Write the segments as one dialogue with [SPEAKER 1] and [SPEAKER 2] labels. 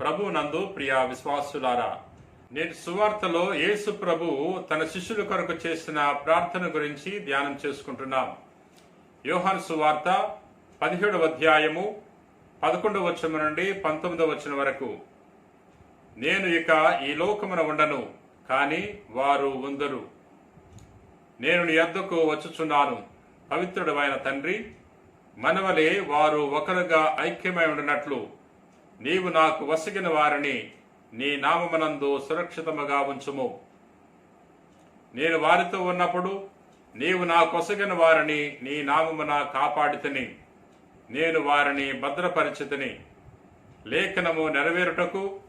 [SPEAKER 1] ప్రభు నందు ప్రియ విశ్వాసులారా నేటి సువార్తలో యేసు ప్రభు తన శిష్యుల కొరకు చేసిన ప్రార్థన గురించి ధ్యానం చేసుకుంటున్నాం. యోహాను సువార్త పదిహేడవ అధ్యాయము పదకొండవ వచనం నుండి పంతొమ్మిదవ వచనం వరకు. నేను ఇక ఈ లోకమున ఉండను కాని వారు ఉందరు. నేను నీ యొద్దకు వచ్చుచున్నాను పవిత్రుడమైన తండ్రి. మనవలే వారు ఒకరుగా ఐక్యమై ఉండినట్లు నీవు నాకు వసగిన వారిని నీ నామమునందు సురక్షితముగా ఉంచుము. నేను వారితో ఉన్నప్పుడు నీవు నా కొసగిన వారిని నీ నామమున కాపాడితిని. నేను వారిని భద్రపరిచితిని. లేఖనము నెరవేరుటకు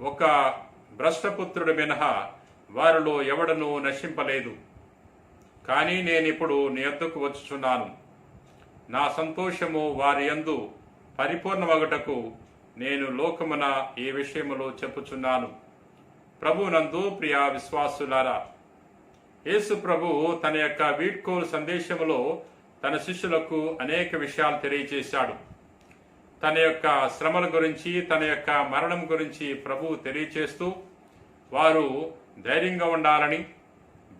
[SPEAKER 1] ఒక భ్రష్టపుత్రుడు మినహా వారిలో ఎవడనూ నశింపలేదు. కానీ నేనిప్పుడు నీ యొద్దకు వచ్చుచున్నాను. నా సంతోషము వారి యందు పరిపూర్ణమగుటకు నేను లోకమున ఈ విషయములో చెప్పుచున్నాను. ప్రభునందు ప్రియ విశ్వాసులారా యేసు ప్రభు తన యొక్క వీడ్కోలు సందేశములో తన శిష్యులకు అనేక విషయాలు తెలియజేశాడు తన యొక్క శ్రమల గురించి తన యొక్క మరణం గురించి ప్రభు తెలియచేస్తూ వారు ధైర్యంగా ఉండాలని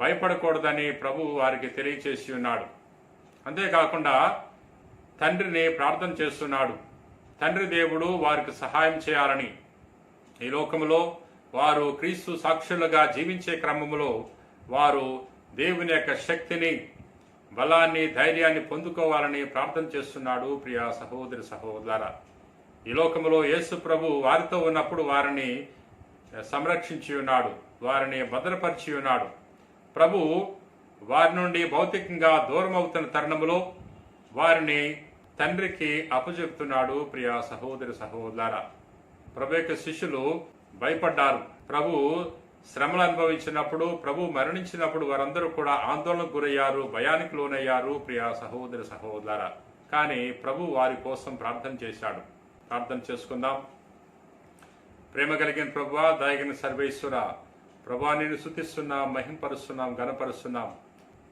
[SPEAKER 1] భయపడకూడదని ప్రభు వారికి తెలియచేసి ఉన్నాడు. అంతేకాకుండా తండ్రిని ప్రార్థన చేస్తున్నాడు. తండ్రి దేవుడు వారికి సహాయం చేయాలని. ఈ లోకములో వారు క్రీస్తు సాక్షులుగా జీవించే క్రమములో వారు దేవుని యొక్క శక్తిని బలాన్ని ధైర్యాన్ని పొందుకోవాలని ప్రార్థన చేస్తున్నాడు ప్రియ సహోదరి సహోదర. ఈ లోకములో యేసు ప్రభు వారితో ఉన్నప్పుడు వారిని సంరక్షించి ఉన్నాడు వారిని భద్రపరిచి ఉన్నాడు. ప్రభు వారి నుండి భౌతికంగా దూరం అవుతున్న తరుణములో వారిని తండ్రికి అప్పచెప్తున్నాడు ప్రియా సహోదరి సహోదర. ప్రభు యొక్క శిష్యులు భయపడ్డారు. ప్రభు శ్రమలు అనుభవించినప్పుడు ప్రభు మరణించినప్పుడు వారందరూ కూడా ఆందోళనకు గురయ్యారు భయానికి లోనయ్యారు ప్రియా సహోదరి సహోదర. కానీ ప్రభు వారి కోసం ప్రార్థన చేశాడు. ప్రార్థన చేసుకుందాం. ప్రేమ కలిగిన ప్రభు దయగిన సర్వేశ్వర ప్రభా నేను శుతిస్తున్నాం మహింపరుస్తున్నాం ఘనపరుస్తున్నాం.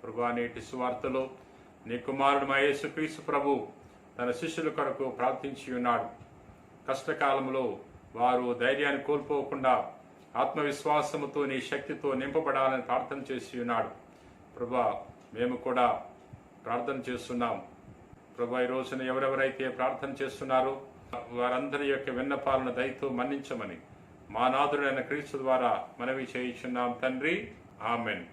[SPEAKER 1] ప్రభా నేటి సువార్తలో నీ కుమారుడు మహేసు క్రీస్తు ప్రభు తన శిష్యుల కొరకు ప్రార్థించి ఉన్నాడు. కష్టకాలంలో వారు ధైర్యాన్ని కోల్పోకుండా ఆత్మవిశ్వాసముతో నీ శక్తితో నింపబడాలని ప్రార్థన చేసి ఉన్నాడు. ప్రభా మేము కూడా ప్రార్థన చేస్తున్నాం. ప్రభా ఈ రోజున ఎవరెవరైతే ప్రార్థన చేస్తున్నారో వారందరి యొక్క విన్నపాలను దయతో మన్నించమని మా నాథుడైన క్రీస్తు ద్వారా మనవి చేయించున్నాం తండ్రి. ఆమెన్.